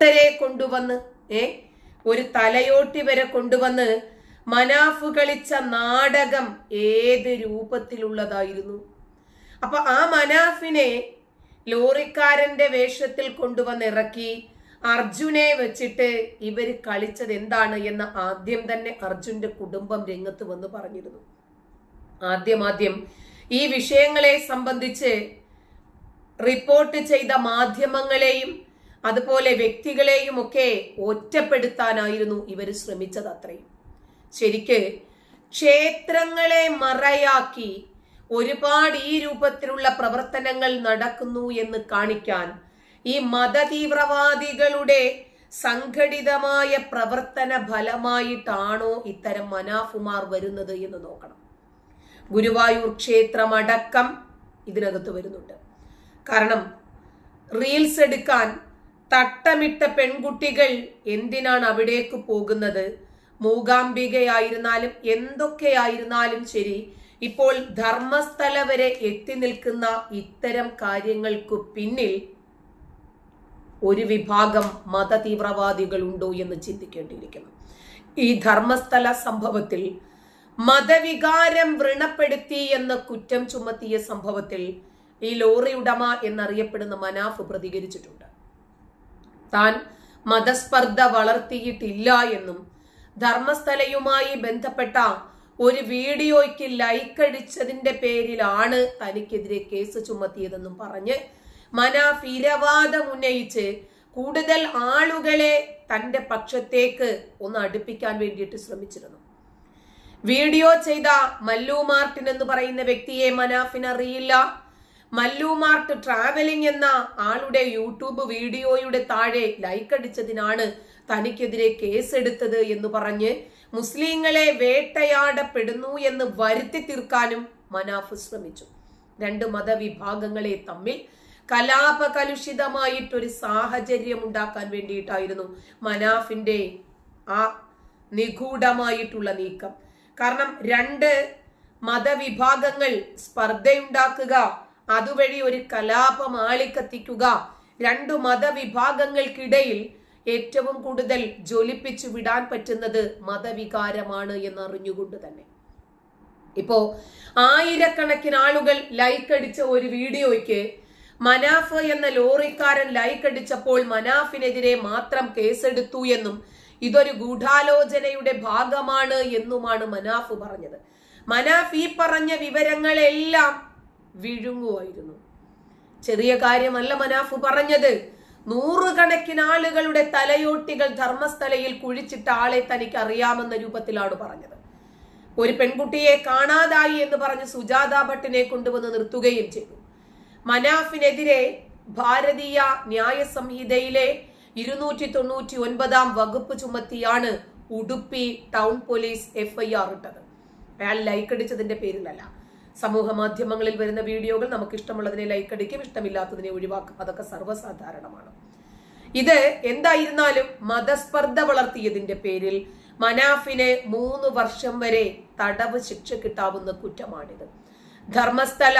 വരെ കൊണ്ടുവന്ന് ഏ ഒരു തലയോട്ടി വരെ കൊണ്ടുവന്ന് മനാഫ് കളിച്ച നാടകം ഏത് രൂപത്തിലുള്ളതായിരുന്നു? അപ്പൊ ആ മനാഫിനെ ലോറിക്കാരന്റെ വേഷത്തിൽ കൊണ്ടുവന്ന് ഇറക്കി അർജുനെ വെച്ചിട്ട് ഇവർ കളിച്ചത് എന്താണ് എന്ന് ആദ്യം തന്നെ അർജുന്റെ കുടുംബം രംഗത്ത് വന്ന് പറഞ്ഞിരുന്നു. ആദ്യം ആദ്യം ഈ വിഷയങ്ങളെ സംബന്ധിച്ച് റിപ്പോർട്ട് ചെയ്ത മാധ്യമങ്ങളെയും അതുപോലെ വ്യക്തികളെയും ഒക്കെ ഒറ്റപ്പെടുത്താനായിരുന്നു ഇവർ ശ്രമിച്ചത് അത്രയും. ശരിക്ക് ക്ഷേത്രങ്ങളെ മറയാക്കി ഒരുപാട് ഈ രൂപത്തിലുള്ള പ്രവർത്തനങ്ങൾ നടക്കുന്നു എന്ന് കാണിക്കാൻ ഈ മതതീവ്രവാദികളുടെ സംഘടിതമായ പ്രവർത്തന ഫലമായിട്ടാണോ ഇത്തരം മനാഫുമാർ വരുന്നത് എന്ന് നോക്കണം. ഗുരുവായൂർ ക്ഷേത്രമടക്കം ഇതിനകത്ത് വരുന്നുണ്ട്. കാരണം റീൽസ് എടുക്കാൻ തട്ടമിട്ട പെൺകുട്ടികൾ എന്തിനാണ് അവിടേക്ക് പോകുന്നത്? മൂകാംബികയായിരുന്നാലും എന്തൊക്കെയായിരുന്നാലും ശരി ഇപ്പോൾ ധർമ്മസ്ഥല വരെ എത്തി നിൽക്കുന്ന ഇത്തരം കാര്യങ്ങൾക്കു പിന്നിൽ ഒരു വിഭാഗം മത തീവ്രവാദികൾ ഉണ്ടോ എന്ന് ചിന്തിക്കേണ്ടിയിരിക്കുന്നു. ഈ ധർമ്മസ്ഥല സംഭവത്തിൽ മതവികാരം വ്രണപ്പെടുത്തി എന്ന കുറ്റം ചുമത്തിയ സംഭവത്തിൽ ഈ ലോറി ഉടമ എന്നറിയപ്പെടുന്ന മനാഫ് പ്രതികരിച്ചിട്ടുണ്ട്. താൻ മതസ്പർദ്ധ വളർത്തിയിട്ടില്ല എന്നും ധർമ്മസ്ഥലയുമായി ബന്ധപ്പെട്ട ഒരു വീഡിയോയ്ക്ക് ലൈക്ക് അടിച്ചതിന്റെ പേരിലാണ് തനിക്കെതിരെ കേസ് ചുമത്തിയതെന്നും പറഞ്ഞ് മനാഫ് ഇരവാദം ഉന്നയിച്ച് കൂടുതൽ ആളുകളെ തന്റെ പക്ഷത്തേക്ക് ഒന്ന് അടുപ്പിക്കാൻ വേണ്ടിയിട്ട് ശ്രമിച്ചിരുന്നു. വീഡിയോ ചെയ്ത മല്ലു മാർട്ടിൻ എന്ന് പറയുന്ന വ്യക്തിയെ മനാഫിന് അറിയില്ല. മല്ലു മാർട്ട് ട്രാവലിംഗ് എന്ന ആളുടെ യൂട്യൂബ് വീഡിയോയുടെ താഴെ ലൈക്ക് അടിച്ചതിനാണ് തനിക്കെതിരെ കേസെടുത്തത് എന്ന് പറഞ്ഞ് മുസ്ലിങ്ങളെ വേട്ടയാടപ്പെടുന്നു എന്ന് വരുത്തി തീർക്കാനും മനാഫ് ശ്രമിച്ചു. രണ്ട് മതവിഭാഗങ്ങളെ തമ്മിൽ കലാപകലുഷിതമായിട്ടൊരു സാഹചര്യം ഉണ്ടാക്കാൻ വേണ്ടിയിട്ടായിരുന്നു മനാഫിന്റെ ആ നിഗൂഢമായിട്ടുള്ള നീക്കം. കാരണം രണ്ട് മതവിഭാഗങ്ങൾ സ്പർദ്ധയുണ്ടാക്കുക അതുവഴി ഒരു കലാപം ആളിക്കത്തിക്കുക രണ്ടു മതവിഭാഗങ്ങൾക്കിടയിൽ ഏറ്റവും കൂടുതൽ ജ്വലിപ്പിച്ചു വിടാൻ പറ്റുന്നത് മതവികാരമാണ് എന്നറിഞ്ഞുകൊണ്ട് തന്നെ. ഇപ്പോ ആയിരക്കണക്കിന് ആളുകൾ ലൈക്ക് അടിച്ച ഒരു വീഡിയോയ്ക്ക് മനാഫ് എന്ന ലോറിക്കാരൻ ലൈക്ക് അടിച്ചപ്പോൾ മനാഫിനെതിരെ മാത്രം കേസെടുത്തു എന്നും ഇതൊരു ഗൂഢാലോചനയുടെ ഭാഗമാണ് എന്നുമാണ് മനാഫ് പറഞ്ഞത്. മനാഫ് ഈ പറഞ്ഞ വിവരങ്ങളെല്ലാം വിഴുങ്ങുമായിരുന്നു. ചെറിയ കാര്യമല്ല മനാഫ് പറഞ്ഞത്. നൂറുകണക്കിന് ആളുകളുടെ തലയോട്ടികൾ ധർമ്മസ്ഥലയിൽ കുഴിച്ചിട്ട ആളെ തനിക്ക് അറിയാമെന്ന രൂപത്തിലാണ് പറഞ്ഞത്. ഒരു പെൺകുട്ടിയെ കാണാതായി എന്ന് പറഞ്ഞ് സുജാത ഭട്ടിനെ കൊണ്ടുവന്ന് നിർത്തുകയും ചെയ്തു. മനാഫിനെതിരെ ഭാരതീയ ന്യായ സംഹിതയിലെ ഇരുന്നൂറ്റി തൊണ്ണൂറ്റി ഒൻപതാം വകുപ്പ് ചുമത്തിയാണ് ഉടുപ്പി ടൗൺ പോലീസ് എഫ്ഐആർ ഇട്ടത്. അയാൾ ലൈക്ക് അടിച്ചതിന്റെ പേരിലല്ല. സമൂഹ മാധ്യമങ്ങളിൽ വരുന്ന വീഡിയോകൾ നമുക്ക് ഇഷ്ടമുള്ളതിനെ ലൈക്ക് അടിക്കും ഇഷ്ടമില്ലാത്തതിനെ ഒഴിവാക്കും. അതൊക്കെ സർവസാധാരണമാണ്. ഇത് എന്തായിരുന്നാലും മതസ്പർദ്ധ വളർത്തിയതിന്റെ പേരിൽ മനാഫിന് മൂന്ന് വർഷം വരെ തടവ് ശിക്ഷ കിട്ടാവുന്ന കുറ്റമാണിത്. ധർമ്മസ്ഥല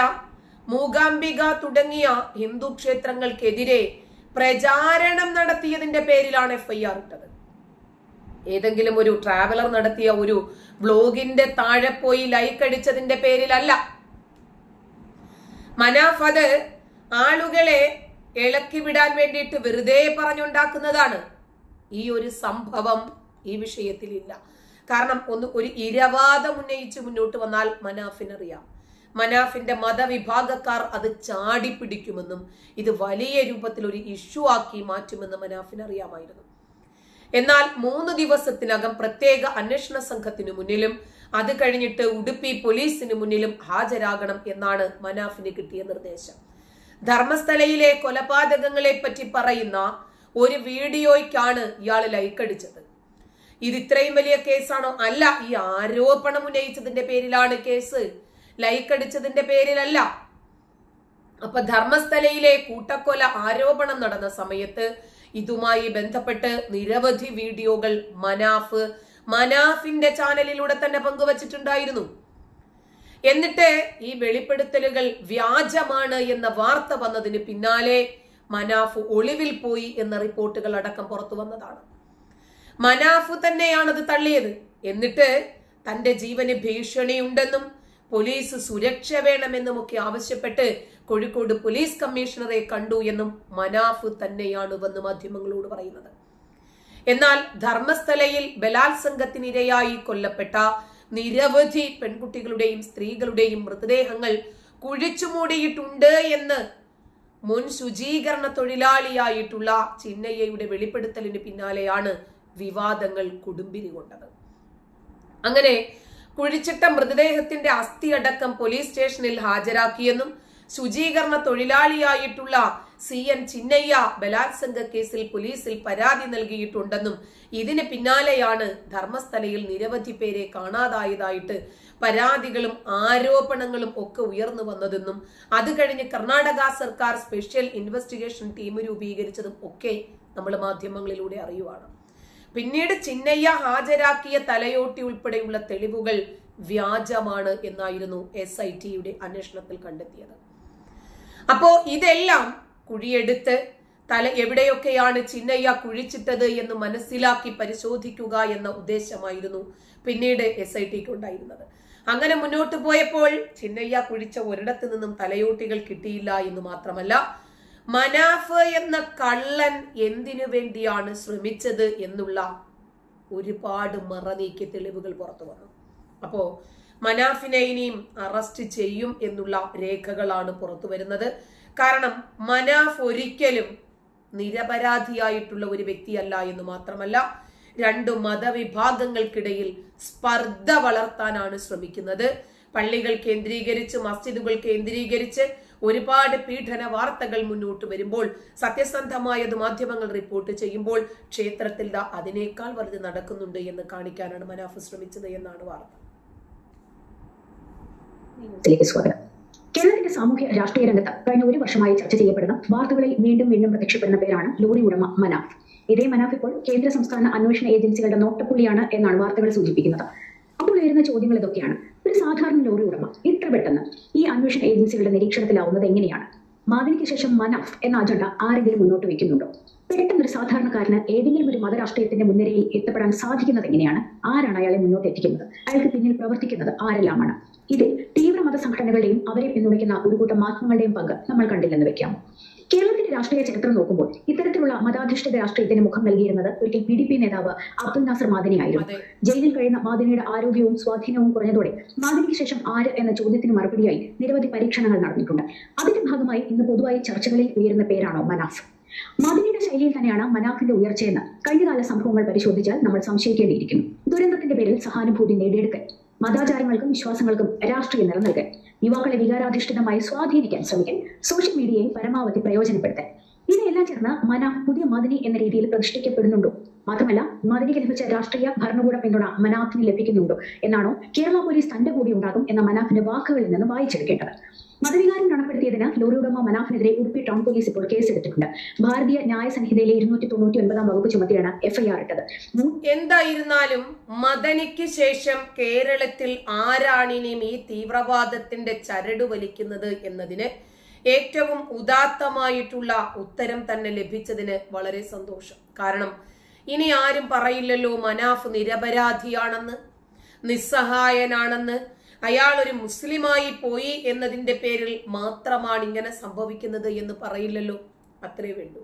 മൂകാംബിക തുടങ്ങിയ ഹിന്ദു ക്ഷേത്രങ്ങൾക്കെതിരെ പ്രചാരണം നടത്തിയതിന്റെ പേരിലാണ് എഫ്ഐആർ ഇട്ടത്. ഏതെങ്കിലും ഒരു ട്രാവലർ നടത്തിയ ഒരു ബ്ലോഗിന്റെ താഴെ പോയി ലൈക്ക് അടിച്ചതിന്റെ പേരിലല്ല. മനാഫ് അത് ആളുകളെ ഇളക്കി വിടാൻ വേണ്ടിയിട്ട് വെറുതെ പറഞ്ഞുണ്ടാക്കുന്നതാണ്. ഈ ഒരു സംഭവം ഈ വിഷയത്തിൽ ഇല്ല കാരണം ഒന്ന് ഒരു ഇരവാദം ഉന്നയിച്ച് മുന്നോട്ട് വന്നാൽ മനാഫിനറിയാം. മനാഫിന്റെ മതവിഭാഗക്കാർ അത് ചാടി പിടിക്കുമെന്നും ഇത് വലിയ രൂപത്തിൽ ഒരു ഇഷ്യൂ ആക്കി മാറ്റുമെന്ന് മനാഫിനറിയാമായിരുന്നു. എന്നാൽ മൂന്ന് ദിവസത്തിനകം പ്രത്യേക അന്വേഷണ സംഘത്തിനു മുന്നിലും അത് കഴിഞ്ഞിട്ട് ഉടുപ്പി പോലീസിന് മുന്നിലും ഹാജരാകണം എന്നാണ് മനാഫിന് കിട്ടിയ നിർദ്ദേശം. ധർമ്മസ്ഥലയിലെ കൊലപാതകങ്ങളെ പറ്റി പറയുന്ന ഒരു വീഡിയോയ്ക്കാണ് ഇയാൾ ലൈക്കടിച്ചത് ഇത് ഇത്രയും വലിയ കേസാണോ? അല്ല ഈ ആരോപണം ഉന്നയിച്ചതിന്റെ പേരിലാണ് കേസ്. ലൈക്കടിച്ചതിന്റെ പേരിലല്ല. അപ്പൊ ധർമ്മസ്ഥലയിലെ കൂട്ടക്കൊല ആരോപണം നടന്ന സമയത്ത് ഇതുമായി ബന്ധപ്പെട്ട് നിരവധി വീഡിയോകൾ മനാഫ് മനാഫിന്റെ ചാനലിലൂടെ തന്നെ പങ്കുവച്ചിട്ടുണ്ടായിരുന്നു. എന്നിട്ട് ഈ വെളിപ്പെടുത്തലുകൾ വ്യാജമാണ് എന്ന വാർത്ത വന്നതിന് പിന്നാലെ മനാഫ് ഒളിവിൽ പോയി എന്ന റിപ്പോർട്ടുകൾ അടക്കം പുറത്തു വന്നതാണ്. മനാഫ് തന്നെയാണത് തള്ളിയത്. എന്നിട്ട് തന്റെ ജീവന് ഭീഷണിയുണ്ടെന്നും പോലീസ് സുരക്ഷ വേണമെന്നുമൊക്കെ ആവശ്യപ്പെട്ട് കോഴിക്കോട് പോലീസ് കമ്മീഷണറെ കണ്ടു എന്നും മനാഫ് തന്നെയാണ് വന്ന് മാധ്യമങ്ങളോട് പറയുന്നത്. എന്നാൽ ധർമ്മസ്ഥലയിൽ ബലാത്സംഗത്തിനിരയായി കൊല്ലപ്പെട്ട നിരവധി പെൺകുട്ടികളുടെയും സ്ത്രീകളുടെയും മൃതദേഹങ്ങൾ കുഴിച്ചുമൂടിയിട്ടുണ്ട് എന്ന് മുൻ ശുചീകരണ തൊഴിലാളിയായിട്ടുള്ള ചിന്നയ്യയുടെ വെളിപ്പെടുത്തലിന് പിന്നാലെയാണ് വിവാദങ്ങൾ കുടുംബിരി കൊണ്ടത് അങ്ങനെ കുഴിച്ചിട്ട മൃതദേഹത്തിന്റെ അസ്ഥി അടക്കം പോലീസ് സ്റ്റേഷനിൽ ഹാജരാക്കിയെന്നും ശുചീകരണ തൊഴിലാളിയായിട്ടുള്ള സി എൻ ചിന്നയ്യ ബലാത്സംഗ കേസിൽ പോലീസിൽ പരാതി നൽകിയിട്ടുണ്ടെന്നും ഇതിന് പിന്നാലെയാണ് ധർമ്മസ്ഥലയിൽ നിരവധി പേരെ കാണാതായതായിട്ട് പരാതികളും ആരോപണങ്ങളും ഒക്കെ ഉയർന്നു വന്നതെന്നും അത് കഴിഞ്ഞ് കർണാടക സർക്കാർ സ്പെഷ്യൽ ഇൻവെസ്റ്റിഗേഷൻ ടീം രൂപീകരിച്ചതും ഒക്കെ നമ്മൾ മാധ്യമങ്ങളിലൂടെ അറിയുവാണ്. പിന്നീട് ചിന്നയ്യ ഹാജരാക്കിയ തലയോട്ടി ഉൾപ്പെടെയുള്ള തെളിവുകൾ വ്യാജമാണ് എന്നായിരുന്നു എസ് ഐ ടിയുടെ അന്വേഷണത്തിൽ കണ്ടെത്തിയത്. അപ്പോ ഇതെല്ലാം കുഴിയെടുത്ത് തല എവിടെയൊക്കെയാണ് ചിന്നയ്യ കുഴിച്ചിട്ടത് എന്ന് മനസ്സിലാക്കി പരിശോധിക്കുക എന്ന ഉദ്ദേശമായിരുന്നു പിന്നീട് എസ് ഐ ടിക്ക് ഉണ്ടായിരുന്നത്. അങ്ങനെ മുന്നോട്ട് പോയപ്പോൾ ചിന്നയ്യ കുഴിച്ച ഒരിടത്തു നിന്നും തലയോട്ടികൾ കിട്ടിയില്ല എന്ന് മാത്രമല്ല മനാഫ് എന്ന കള്ളൻ എന്തിനു വേണ്ടിയാണ് ശ്രമിച്ചത് എന്നുള്ള ഒരുപാട് മറനീക്കിയ തെളിവുകൾ പുറത്തു വന്നു. അപ്പോ മനാഫിനെ ഇനിയും അറസ്റ്റ് ചെയ്യും എന്നുള്ള രേഖകളാണ് പുറത്തു വരുന്നത്. കാരണം മനാഫ് ഒരിക്കലും നിരപരാധിയായിട്ടുള്ള ഒരു വ്യക്തിയല്ല എന്ന് മാത്രമല്ല രണ്ടു മതവിഭാഗങ്ങൾക്കിടയിൽ സ്പർദ്ധ വളർത്താനാണ് ശ്രമിക്കുന്നത്. പള്ളികൾ കേന്ദ്രീകരിച്ച് മസ്ജിദുകൾ കേന്ദ്രീകരിച്ച് ഒരുപാട് പീഡന വാർത്തകൾ മുന്നോട്ട് വരുമ്പോൾ സത്യസന്ധമായത് മാധ്യമങ്ങൾ റിപ്പോർട്ട് ചെയ്യുമ്പോൾ ക്ഷേത്രത്തിൽ അതിനേക്കാൾ വലുത് നടക്കുന്നുണ്ട് എന്ന് കാണിക്കാനാണ് മനാഫ് ശ്രമിച്ചത് എന്നാണ് വാർത്ത. കേരളത്തിന്റെ സാമൂഹ്യ രാഷ്ട്രീയ രംഗത്ത് കഴിഞ്ഞ ഒരു വർഷമായി ചർച്ച ചെയ്യപ്പെടുന്ന വാർത്തകളിൽ വീണ്ടും വീണ്ടും പ്രത്യക്ഷപ്പെടുന്ന പേരാണ് ലോറി ഉടമ മനാഫ്. ഇതേ മനാഫ് ഇപ്പോൾ കേന്ദ്ര സംസ്ഥാന അന്വേഷണ ഏജൻസികളുടെ നോട്ടപ്പുള്ളിയാണ് എന്നാണ് വാർത്തകൾ സൂചിപ്പിക്കുന്നത്. അപ്പോൾ ഉയരുന്ന ചോദ്യങ്ങൾ ഇതൊക്കെയാണ്. ഒരു സാധാരണ ലോറി ഉടമ ഇത്ര പെട്ടെന്ന് ഈ അന്വേഷണ ഏജൻസികളുടെ നിരീക്ഷണത്തിലാവുന്നത് എങ്ങനെയാണ്? മാധവിക്ക് ശേഷം മനഫ് എന്ന അജണ്ട ആരെങ്കിലും മുന്നോട്ട് വെക്കുന്നുണ്ടോ പെട്ടെന്ന് ഒരു സാധാരണക്കാരന് ഏതെങ്കിലും ഒരു മതരാഷ്ട്രീയത്തിന്റെ മുൻനിരയിൽ എത്തപ്പെടാൻ സാധിക്കുന്നത് എങ്ങനെയാണ്? ആരാണ് അയാളെ മുന്നോട്ട് എത്തിക്കുന്നത്? അയാൾക്ക് പിന്നിൽ പ്രവർത്തിക്കുന്നത് ആരെല്ലാമാണ്? ഇതിൽ തീവ്ര മത സംഘടനകളുടെയും അവരെ പിന്തുണയ്ക്കുന്ന ഒരു കൂട്ടം മാധ്യമങ്ങളുടെയും പങ്ക് നമ്മൾ കണ്ടില്ലെന്ന് വെക്കാം. കേരളത്തിന്റെ രാഷ്ട്രീയ ചരിത്രം നോക്കുമ്പോൾ ഇത്തരത്തിലുള്ള മതാധിഷ്ഠിത രാഷ്ട്രീയത്തിന് മുഖം നൽകിയിരുന്നത് ഒരിക്കൽ പി ഡി പി നേതാവ് അബ്ദുൽ നാസർ മാദിനിയായിരുന്നു. ആയിരുന്നു ജയിലിൽ കഴിയുന്ന മാദിനിയുടെ ആരോഗ്യവും സ്വാധീനവും കുറഞ്ഞതോടെ മാദിനിക്ക് ശേഷം ആര് എന്ന ചോദ്യത്തിന് മറുപടിയായി നിരവധി പരീക്ഷണങ്ങൾ നടന്നിട്ടുണ്ട്. അതിന്റെ ഭാഗമായി ഇന്ന് പൊതുവായി ചർച്ചകളിൽ ഉയരുന്ന പേരാണോ മനാഫ്. മാദിനിയുടെ ശൈലിയിൽ തന്നെയാണ് മനാഫിന്റെ ഉയർച്ചയെന്ന് കഴിഞ്ഞകാല സംഭവങ്ങൾ പരിശോധിച്ചാൽ നമ്മൾ സംശയിക്കേണ്ടിയിരിക്കുന്നു. ദുരന്തത്തിന്റെ പേരിൽ സഹാനുഭൂതി നേടിയെടുക്കൽ മതാചാരങ്ങൾക്കും വിശ്വാസങ്ങൾക്കും രാഷ്ട്രീയ നിലനിൽക്കൽ യുവാക്കളെ വികാരാധിഷ്ഠിതമായി സ്വാധീനിക്കാൻ ശ്രമിക്കൽ സോഷ്യൽ മീഡിയയെ പരമാവധി പ്രയോജനപ്പെടുത്തൽ ഇവയെല്ലാം ചേർന്ന് മന പുതിയ മദിനി എന്ന രീതിയിൽ പ്രതിഷ്ഠിക്കപ്പെടുന്നുണ്ടോ? മാത്രമല്ല മദിനിക്ക് ലഭിച്ച രാഷ്ട്രീയ ഭരണകൂട പിന്തുണ മനാഫിന് ലഭിക്കുന്നുണ്ടോ? എന്നാണോ കേരള പോലീസ് തന്റെ കൂടി ഉണ്ടാകും എന്ന മനാഫിന്റെ വാക്കുകളിൽ നിന്ന് വായിച്ചെടുക്കേണ്ടത്. മതവികാരം വ്രണപ്പെടുത്തിയതിന് ലോറി ഉടമ മനാഫിനെതിരെ ഉടുപ്പി ടൗൺ പോലീസ് ഇപ്പോൾ കേസെടുത്തിട്ടുണ്ട്. ഭാരതീയ ന്യായ സംഹിതയിലെ ഇരുന്നൂറ്റി തൊണ്ണൂറ്റി ഒൻപതാം വകുപ്പ് ചുമത്തിയാണ് എഫ്ഐആർ ഇട്ടത്. എന്തായിരുന്നാലും മദനിക്ക് ശേഷം കേരളത്തിൽ ആരാണിനിയും ഈ തീവ്രവാദത്തിന്റെ ചരട് വലിക്കുന്നത് എന്നതിന് ഏറ്റവും ഉദാത്തമായിട്ടുള്ള ഉത്തരം തന്നെ ലഭിച്ചതിന് വളരെ സന്തോഷം. കാരണം ഇനി ആരും പറയില്ലല്ലോ മനാഫ് നിരപരാധിയാണെന്ന് നിസ്സഹായനാണെന്ന് അയാൾ ഒരു മുസ്ലിമായി പോയി എന്നതിന്റെ പേരിൽ മാത്രമാണ് ഇങ്ങനെ സംഭവിക്കുന്നത് എന്ന് പറയില്ലല്ലോ. അത്രേ വേണ്ടൂ.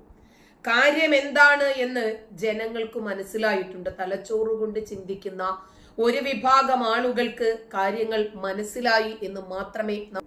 കാര്യം എന്താണ് എന്ന് ജനങ്ങൾക്ക് മനസ്സിലായിട്ടുണ്ട്. തലച്ചോറ് കൊണ്ട് ചിന്തിക്കുന്ന ഒരു വിഭാഗം ആളുകൾക്ക് കാര്യങ്ങൾ മനസ്സിലായി എന്ന് മാത്രമേ